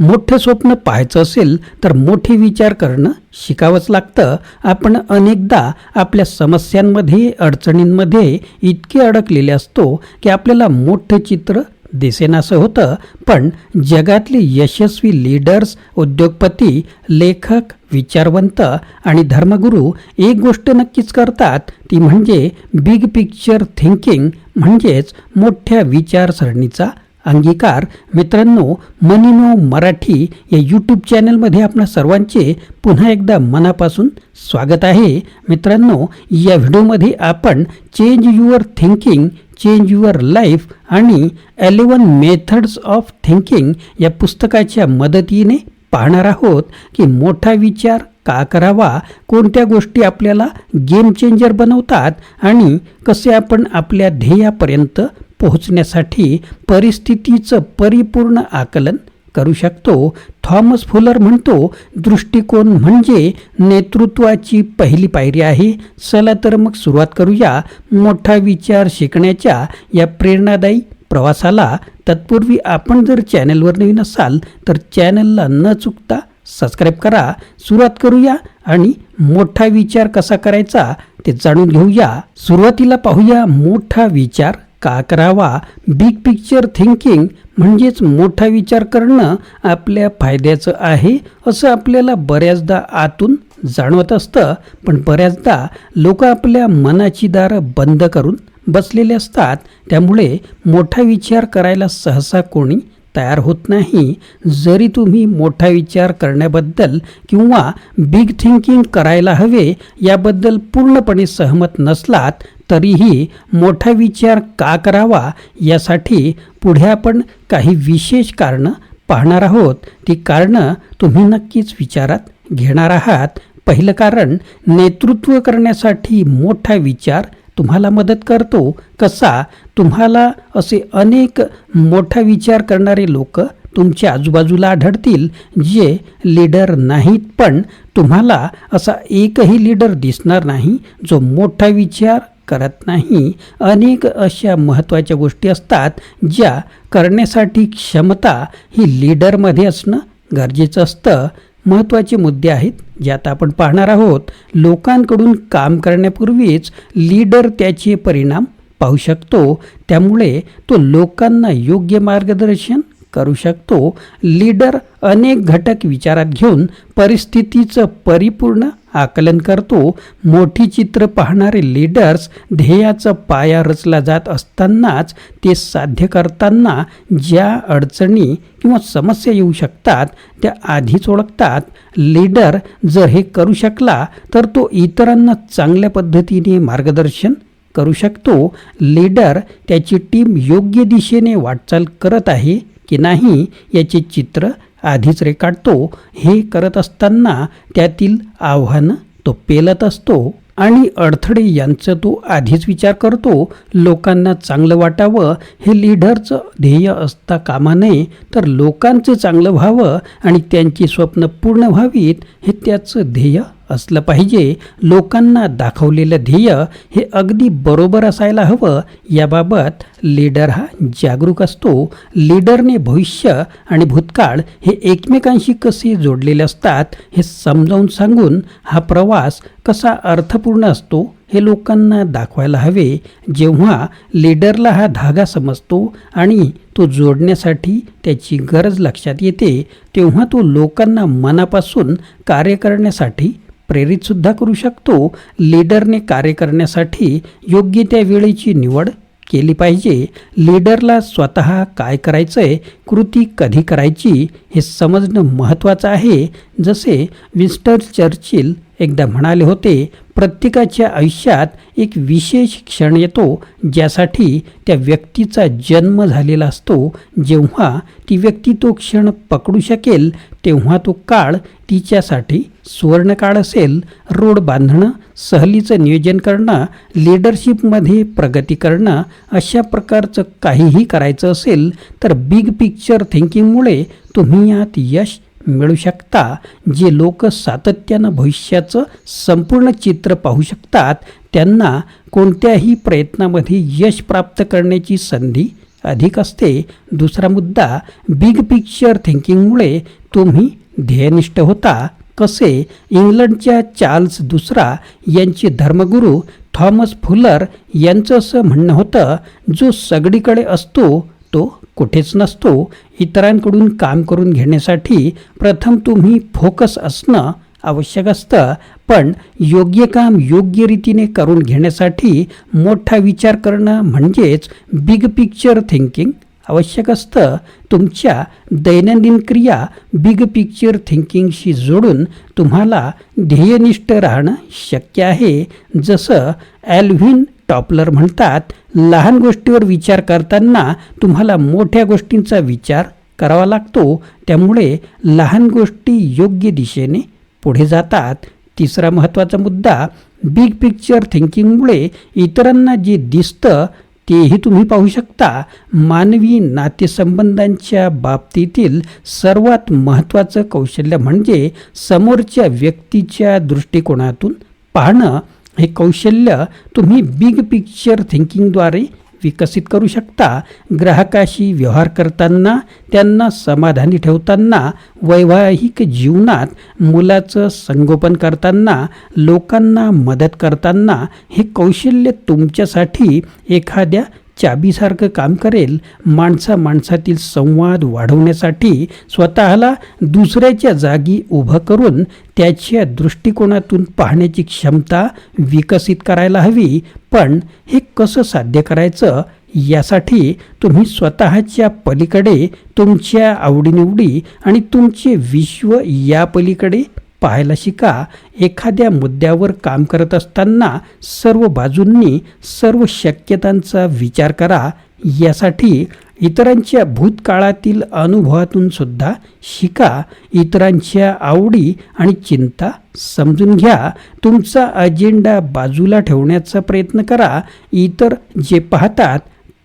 मोठं स्वप्न पाहायचं असेल तर मोठे विचार करणं शिकावंच लागतं. आपण अनेकदा आपल्या समस्यांमध्ये अडचणींमध्ये इतके अडकलेले असतो की आपल्याला मोठं चित्र दिसेनासं होतं. पण जगातले यशस्वी लीडर्स उद्योगपती लेखक विचारवंत आणि धर्मगुरू एक गोष्ट नक्कीच करतात. ती म्हणजे बिग पिक्चर थिंकिंग म्हणजेच मोठ्या विचारसरणीचा अंगीकार. मित्रांनो मनीनो मराठी या यूट्यूब चॅनलमध्ये आपणा सर्वांचे पुन्हा एकदा मनापासून स्वागत आहे. मित्रांनो या व्हिडिओमध्ये आपण change your thinking change your life आणि एलेवन मेथड्स ऑफ थिंकिंग या पुस्तकाच्या मदतीने पाहणार आहोत की मोठा विचार का करावा कोणत्या गोष्टी आपल्याला गेम चेंजर बनवतात आणि कसे आपण आपल्या ध्येयापर्यंत पोहोचण्यासाठी परिस्थितीचं परिपूर्ण आकलन करू शकतो. थॉमस फुलर म्हणतो दृष्टिकोन म्हणजे नेतृत्वाची पहिली पायरी आहे. चला तर मग सुरुवात करूया. मोठा विचार शिकण्याच्या या प्रेरणादायी प्रवासाला. तत्पूर्वी आपण जर चॅनलवर नवीन असाल तर चॅनलला न चुकता सबस्क्राईब करा. सुरुवात करूया आणि मोठा विचार कसा करायचा ते जाणून घेऊया. सुरुवातीला पाहूया मोठा विचार का करावा? बिग पिक्चर थिंकिंग म्हणजेच मोठा विचार करणं आपल्या फायद्याचं आहे असं आपल्याला बऱ्याचदा आतून जाणवत असतं. पण बऱ्याचदा लोक आपल्या मनाची दारं बंद करून बसलेले असतात. त्यामुळे मोठा विचार करायला सहसा कोणी तयार होत नाही. जरी तुम्ही मोठा विचार करण्याबद्दल किंवा बिग थिंकिंग करायला हवे याबद्दल पूर्णपणे सहमत नसलात तरीही मोठा विचार का करावा यासाठी पुढे आपण काही विशेष कारणं पाहणार आहोत. ती कारणं तुम्ही नक्कीच विचारात घेणार आहात. पहिलं कारण नेतृत्व करण्यासाठी मोठा विचार तुम्हाला मदत करतो. कसा? तुम्हाला असे अनेक मोठा विचार करणारे लोक तुमच्या आजूबाजूला आढळतील जे लीडर नाहीत. पण तुम्हाला असा एकही लीडर दिसणार नाही जो मोठा विचार करत नाही. अनेक अशा महत्त्वाच्या गोष्टी असतात ज्या करण्यासाठी क्षमता ही लीडरमध्ये असणं गरजेचं असतं. महत्त्वाचे मुद्दे आहेत ज्यात आपण पाहणार आहोत लोकांकडून काम करण्यापूर्वीच लीडर त्याचे परिणाम पाहू शकतो. त्यामुळे तो लोकांना योग्य मार्गदर्शन करू शकतो. लीडर अनेक घटक विचारात घेऊन परिस्थितीचं परिपूर्ण आकलन करतो. मोठी चित्र पाहणारे लीडर्स ध्येयाचा पाया रचला जात असतानाच ते साध्य करताना ज्या अडचणी किंवा समस्या येऊ शकतात त्या आधीच ओळखतात. लीडर जर हे करू शकला तर तो इतरांना चांगल्या पद्धतीने मार्गदर्शन करू शकतो. लीडर त्याची टीम योग्य दिशेने वाटचाल करत आहे की नाही याचे चित्र आधीच रेखाटतो हे करत असताना त्यातील आव्हानं तो पेलत असतो आणि अडथळे यांचं तो आधीच विचार करतो. लोकांना चांगलं वाटावं हे लीडरचं ध्येय असता कामा नये तर लोकांचं चांगलं व्हावं आणि त्यांची स्वप्न पूर्ण व्हावीत हे त्याचं ध्येय असलं पाहिजे. लोकांना दाखवलेलं ध्येय हे अगदी बरोबर असायला हवं. याबाबत लीडर हा जागरूक असतो. लीडरने भविष्य आणि भूतकाळ हे एकमेकांशी कसे जोडलेले असतात हे समजावून सांगून हा प्रवास कसा अर्थपूर्ण असतो हे लोकांना दाखवायला हवे. जेव्हा लीडरला हा धागा समजतो आणि तो जोडण्यासाठी त्याची गरज लक्षात येते तेव्हा तो लोकांना मनापासून कार्य करण्यासाठी प्रेरितसुद्धा करू शकतो. लीडरने कार्य करण्यासाठी योग्य त्या वेळेची निवड केली पाहिजे. लीडरला स्वतः काय करायचं आहे कृती कधी करायची हे समजणं महत्त्वाचं आहे. जसे विन्स्टर चर्चिल एकदा म्हणाले होते प्रत्येकाच्या आयुष्यात एक विशेष क्षण येतो ज्यासाठी त्या व्यक्तीचा जन्म झालेला असतो. जेव्हा ती व्यक्ती तो क्षण पकडू शकेल तेव्हा तो काळ तिच्यासाठी सुवर्णकाळ असेल. रोड बांधणं सहलीचं नियोजन करणं लिडरशिपमध्ये प्रगती करणं अशा प्रकारचं काहीही करायचं असेल तर बिग पिक्चर थिंकिंगमुळे तुम्ही यात यश मिळू शकता. जे लोक सातत्यानं भविष्याचं संपूर्ण चित्र पाहू शकतात त्यांना कोणत्याही प्रयत्नामध्ये यश प्राप्त करण्याची संधी अधिक असते. दुसरा मुद्दा बिग पिक्चर थिंकिंगमुळे तुम्ही ध्येयनिष्ठ होता. कसे? इंग्लंडच्या चार्ल्स दुसरा यांचे धर्मगुरू थॉमस फुलर यांचं असं म्हणणं होतं जो सगळीकडे असतो तो कुठेच नसतो. इतरांकडून काम करून घेण्यासाठी प्रथम तुम्ही फोकस असणं आवश्यक असतं. पण योग्य काम योग्य रीतीने करून घेण्यासाठी मोठा विचार करणं म्हणजेच बिग पिक्चर थिंकिंग आवश्यक असतं. तुमच्या दैनंदिन क्रिया बिग पिक्चर थिंकिंगशी जोडून तुम्हाला ध्येयनिष्ठ राहणं शक्य आहे. जसं ॲल्व्हिन टॉपलर म्हणतात लहान गोष्टीवर विचार करताना तुम्हाला मोठ्या गोष्टींचा विचार करावा लागतो. त्यामुळे लहान गोष्टी योग्य दिशेने पुढे जातात. तिसरा महत्त्वाचा मुद्दा बिग पिक्चर थिंकिंगमुळे इतरांना जे दिसतं तेही तुम्ही पाहू शकता. मानवी नातेसंबंधांच्या बाबतीतील सर्वात महत्त्वाचं कौशल्य म्हणजे समोरच्या व्यक्तीच्या दृष्टिकोनातून पाहणं. हे कौशल्य तुम्ही बिग पिक्चर थिंकिंगद्वारे विकसित करू शकता. ग्राहकाशी व्यवहार करताना त्यांना समाधानी ठेवताना वैवाहिक जीवनात मुलाचं संगोपन करताना लोकांना मदत करताना हे कौशल्य तुमच्यासाठी एखाद्या चाबीसारखं काम करेल माणसा माणसातील संवाद वाढवण्यासाठी स्वतःला दुसऱ्याच्या जागी उभं करून त्याच्या दृष्टिकोनातून पाहण्याची क्षमता विकसित करायला हवी. पण हे कसं साध्य करायचं यासाठी तुम्ही स्वतःच्या पलीकडे तुमच्या आवडीनिवडी आणि तुमचे विश्व या पलीकडे पाहायला शिका एखाद्या मुद्द्यावर काम करत असताना सर्व बाजूंनी सर्व शक्यतांचा विचार करा. यासाठी इतरांच्या भूतकाळातील अनुभवातून सुद्धा शिका. इतरांच्या आवडी आणि चिंता समजून घ्या. तुमचा अजेंडा बाजूला ठेवण्याचा प्रयत्न करा. इतर जे पाहतात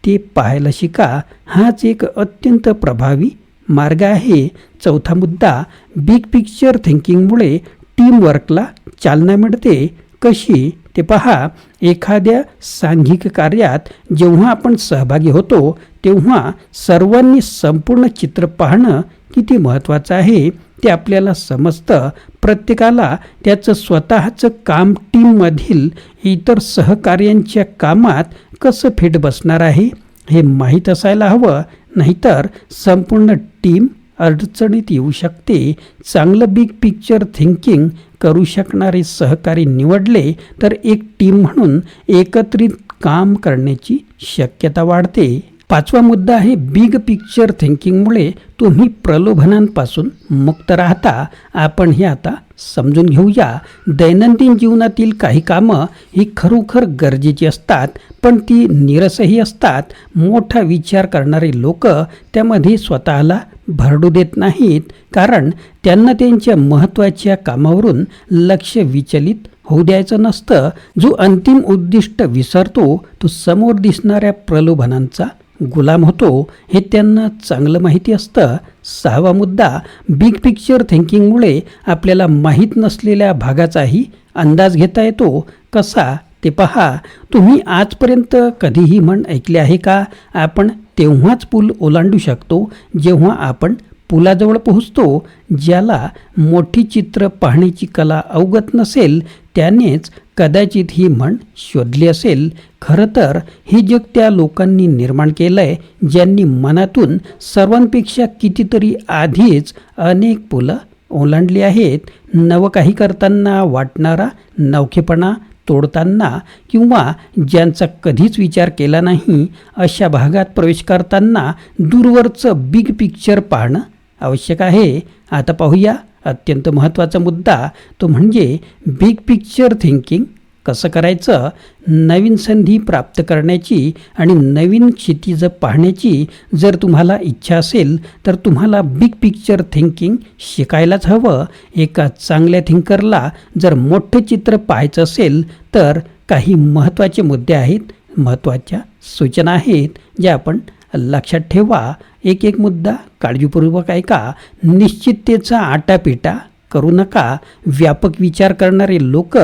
ते पाहायला शिका. हाच एक अत्यंत प्रभावी मार्ग आहे. चौथा मुद्दा बिग पिक्चर थिंकिंगमुळे टीमवर्कला चालना मिळते. कशी? ते पहा. एखाद्या सांघिक कार्यात जेव्हा आपण सहभागी होतो तेव्हा सर्वांनी संपूर्ण चित्र पाहणं किती महत्त्वाचं आहे ते आपल्याला समजतं. प्रत्येकाला त्याचं स्वतःचं काम टीममधील इतर सहकार्यांच्या कामात कसं फिट बसणार आहे हे माहीत असायला हवं. नाहीतर संपूर्ण टीम अडचणीत येऊ शकते. चांगलं बिग पिक्चर थिंकिंग करू शकणारे सहकारी निवडले तर एक टीम म्हणून एकत्रित काम करण्याची शक्यता वाढते. पाचवा मुद्दा आहे बिग पिक्चर थिंकिंगमुळे तुम्ही प्रलोभनांपासून मुक्त राहता. आपण हे आता समजून घेऊया. दैनंदिन जीवनातील काही कामं ही खरोखर गरजेची असतात पण ती निरसही असतात. मोठा विचार करणारे लोक त्यामध्ये स्वतःला भरडू देत नाहीत कारण त्यांना त्यांच्या महत्त्वाच्या कामावरून लक्ष विचलित होऊ द्यायचं नसतं. जो अंतिम उद्दिष्ट विसरतो तो समोर दिसणाऱ्या प्रलोभनांचा गुलाम होतो हे त्यांना चांगलं माहिती असतं. सहावा मुद्दा बिग पिक्चर थिंकिंगमुळे आपल्याला माहीत नसलेल्या भागाचाही अंदाज घेता येतो. कसा? ते पहा. तुम्ही आजपर्यंत कधीही म्हण ऐकले आहे का? आपण तेव्हाच पूल ओलांडू शकतो जेव्हा आपण पुलाजवळ पोहोचतो. ज्याला मोठी चित्र पाहण्याची कला अवगत नसेल त्यानेच कदाचित ही म्हण शोधली असेल खरं तर हे जग त्या लोकांनी निर्माण केलं आहे ज्यांनी मनातून सर्वांपेक्षा कितीतरी आधीच अनेक पुलं ओलांडली आहेत. नवं काही करताना वाटणारा नवखेपणा तोडताना किंवा ज्यांचा कधीच विचार केला नाही अशा भागात प्रवेश करताना दूरवरचं बिग पिक्चर पाहणं आवश्यक आहे. आता पाहूया. अत्यंत महत्त्वाचा मुद्दा तो म्हणजे बिग पिक्चर थिंकिंग कसं करायचं नवीन संधी प्राप्त करण्याची आणि नवीन क्षितिज पाहण्याची जर तुम्हाला इच्छा असेल तर तुम्हाला बिग पिक्चर थिंकिंग शिकायलाच हवं. एका चांगल्या थिंकरला जर मोठं चित्र पाहायचं असेल तर काही महत्त्वाचे मुद्दे आहेत महत्त्वाच्या सूचना आहेत ज्या आपण लक्षात ठेवा एक एक मुद्दा काळजीपूर्वक ऐका निश्चिततेचा आटापिटा करू नका. व्यापक विचार करणारे लोक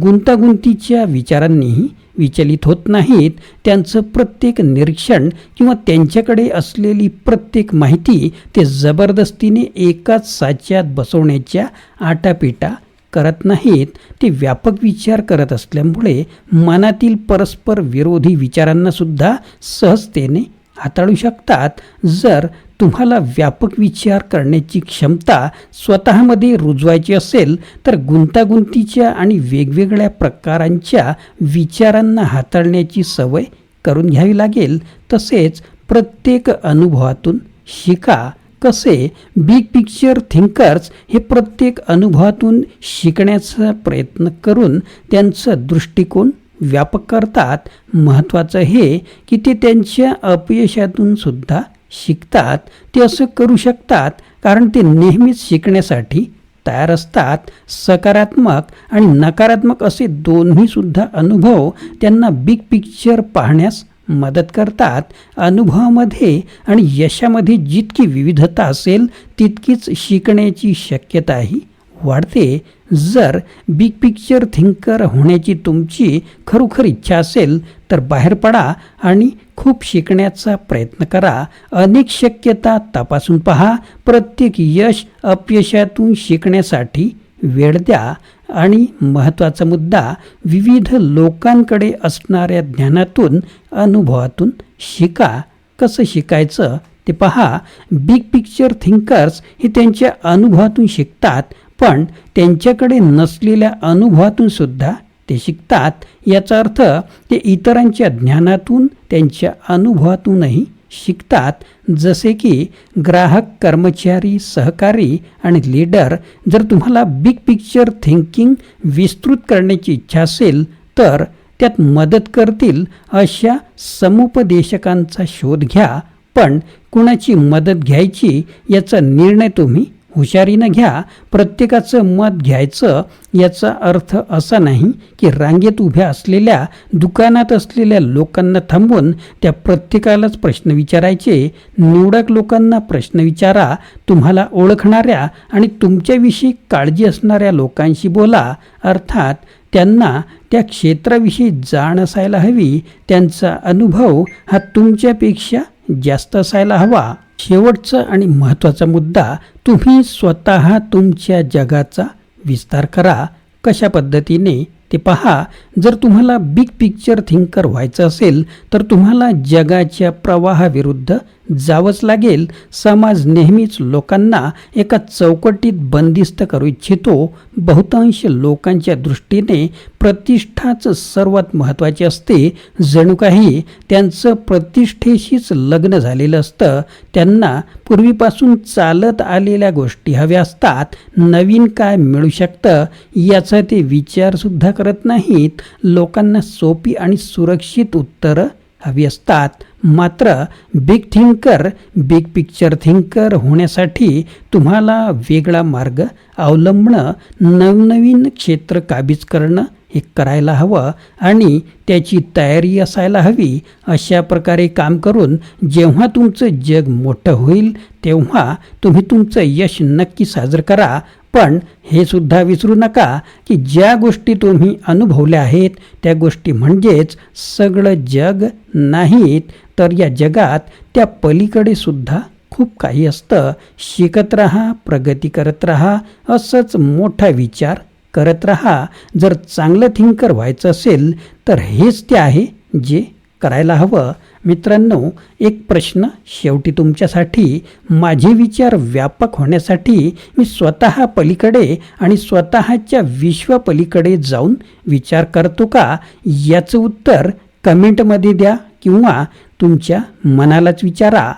गुंतागुंतीच्या विचारांनीही विचलित होत नाहीत. त्यांचं प्रत्येक निरीक्षण किंवा त्यांच्याकडे असलेली प्रत्येक माहिती ते जबरदस्तीने एकाच साच्यात बसवण्याच्या आटापिटा करत नाहीत. ते व्यापक विचार करत असल्यामुळे मनातील परस्पर विरोधी विचारांनासुद्धा सहजतेने हाताळू शकतात जर तुम्हाला व्यापक विचार करण्याची क्षमता स्वतःमध्ये रुजवायची असेल तर गुंतागुंतीच्या आणि वेगवेगळ्या प्रकारांच्या विचारांना हाताळण्याची सवय करून घ्यावी लागेल. तसेच प्रत्येक अनुभवातून शिका. कसे? बिग पिक्चर थिंकर्स हे प्रत्येक अनुभवातून शिकण्याचा प्रयत्न करून त्यांचं दृष्टिकोन व्यापक करतात. महत्त्वाचं हे की ते त्यांच्या अपयशातून सुद्धा शिकतात. ते असं करू शकतात कारण ते नेहमीच शिकण्यासाठी तयार असतात. सकारात्मक आणि नकारात्मक असे दोन्हीसुद्धा अनुभव त्यांना बिग पिक्चर पाहण्यास मदत करतात. अनुभवामध्ये आणि यशामध्ये जितकी विविधता असेल तितकीच शिकण्याची शक्यताही वाढते जर बिग पिक्चर थिंकर होण्याची तुमची खरोखर इच्छा असेल तर बाहेर पडा आणि खूप शिकण्याचा प्रयत्न करा. अनेक शक्यता तपासून पहा. प्रत्येक यश अपयशातून शिकण्यासाठी वेळ द्या. आणि महत्त्वाचा मुद्दा विविध लोकांकडे असणाऱ्या ज्ञानातून अनुभवातून शिका. कसं शिकायचं ते पहा. बिग पिक्चर थिंकर्स हे त्यांच्या अनुभवातून शिकतात. पण त्यांच्याकडे नसलेल्या अनुभवातून सुद्धा ते शिकतात. याचा अर्थ ते इतरांच्या ज्ञानातून त्यांच्या अनुभवातूनही शिकतात. जसे की ग्राहक कर्मचारी सहकारी आणि लीडर जर तुम्हाला बिग पिक्चर थिंकिंग विस्तृत करण्याची इच्छा असेल तर त्यात मदत करतील अशा समुपदेशकांचा शोध घ्या. पण कुणाची मदत घ्यायची याचा निर्णय तुम्ही हुशारीनं घ्या प्रत्येकाचं मत घ्यायचं याचा अर्थ असा नाही की रांगेत उभ्या असलेल्या दुकानात असलेल्या लोकांना थांबवून त्या प्रत्येकालाच प्रश्न विचारायचे. निवडक लोकांना प्रश्न विचारा तुम्हाला ओळखणाऱ्या आणि तुमच्याविषयी काळजी असणाऱ्या लोकांशी बोला. अर्थात त्यांना त्या क्षेत्राविषयी जाण असायला हवी त्यांचा अनुभव हा तुमच्यापेक्षा जास्त असायला हवा. शेवटचा आणि महत्त्वाचा मुद्दा तुम्ही स्वतः तुमच्या जगाचा विस्तार करा. कशा पद्धतीने ते पहा. जर तुम्हाला बिग पिक्चर थिंकर व्हायचं असेल तर तुम्हाला जगाच्या प्रवाहाविरुद्ध जावंच लागेल. समाज नेहमीच लोकांना एका चौकटीत बंदिस्त करू इच्छितो. बहुतांश लोकांच्या दृष्टीने प्रतिष्ठाच सर्वात महत्त्वाची असते. जणू काही त्यांचं प्रतिष्ठेशीच लग्न झालेलं असतं. त्यांना पूर्वीपासून चालत आलेल्या गोष्टी हव्या असतात. नवीन काय मिळू शकतं याचा ते विचारसुद्धा करत नाहीत. लोकांना सोपी आणि सुरक्षित उत्तरं हवी असतात. मात्र big thinker big picture thinker होण्यासाठी तुम्हाला वेगळा मार्ग अवलंबणं नवनवीन क्षेत्र काबीज करणं हे करायला हवं आणि त्याची तयारी असायला हवी. अशा प्रकारे काम करून जेव्हा तुमचं जग मोठं होईल तेव्हा तुम्ही तुमचं यश नक्की साजरं करा. पण हे सुद्धा विसरू नका की ज्या गोष्टी तुम्ही अनुभवल्या आहेत त्या गोष्टी म्हणजेच सगळं जग नाहीत तर या जगात त्या पलीकडे सुद्धा खूप काही असतं. शिकत राहा प्रगती करत राहा असंच मोठा विचार करत राहा. जर चांगलं थिंकर व्हायचं असेल तर हेच ते आहे जे करायला हवं? मित्रांनो एक प्रश्न शेवटी तुमच्यासाठी माझे विचार व्यापक होण्यासाठी मी स्वतः पलीकडे आणि स्वतःच्या विश्वपलीकडे जाऊन विचार करतो का? याचं उत्तर कमेंटमध्ये द्या किंवा तुमच्या मनालाच विचारा.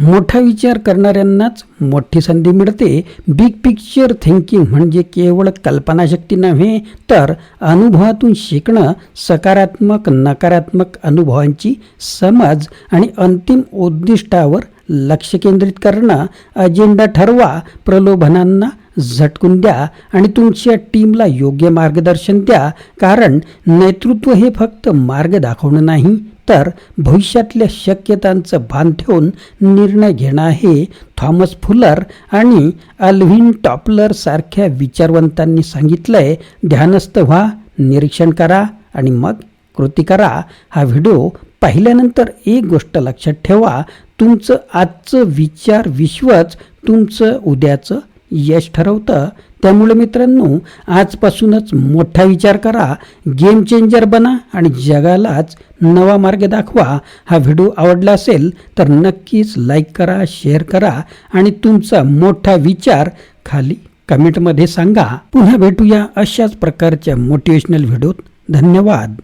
मोठा विचार करणाऱ्यांनाच मोठी संधी मिळते. बिग पिक्चर थिंकिंग म्हणजे केवळ कल्पनाशक्ती नव्हे तर अनुभवातून शिकणं सकारात्मक नकारात्मक अनुभवांची समज आणि अंतिम उद्दिष्टावर लक्ष केंद्रित करणं. अजेंडा ठरवा प्रलोभनांना झटकून द्या आणि तुमच्या टीमला योग्य मार्गदर्शन द्या. कारण नेतृत्व हे फक्त मार्ग दाखवणं नाही तर भविष्यातल्या शक्यतांचं भान ठेवून निर्णय घेणं हे थॉमस फुलर आणि अल्व्हिन टॉपलर सारख्या विचारवंतांनी सांगितलंय. ध्यानस्थ व्हा निरीक्षण करा आणि मग कृती करा. हा व्हिडिओ पाहिल्यानंतर एक गोष्ट लक्षात ठेवा तुमचं आजचं विचार विश्वच तुमचं उद्याचं यश ठरवतं. त्यामुळे मित्रांनो आजपासूनच मोठा विचार करा गेम चेंजर बना आणि जगालाच नवा मार्ग दाखवा. हा व्हिडिओ आवडला असेल तर नक्कीच लाईक करा शेअर करा आणि तुमचा मोठा विचार खाली कमेंटमध्ये सांगा. पुन्हा भेटूया अशाच प्रकारच्या मोटिवेशनल व्हिडिओत धन्यवाद.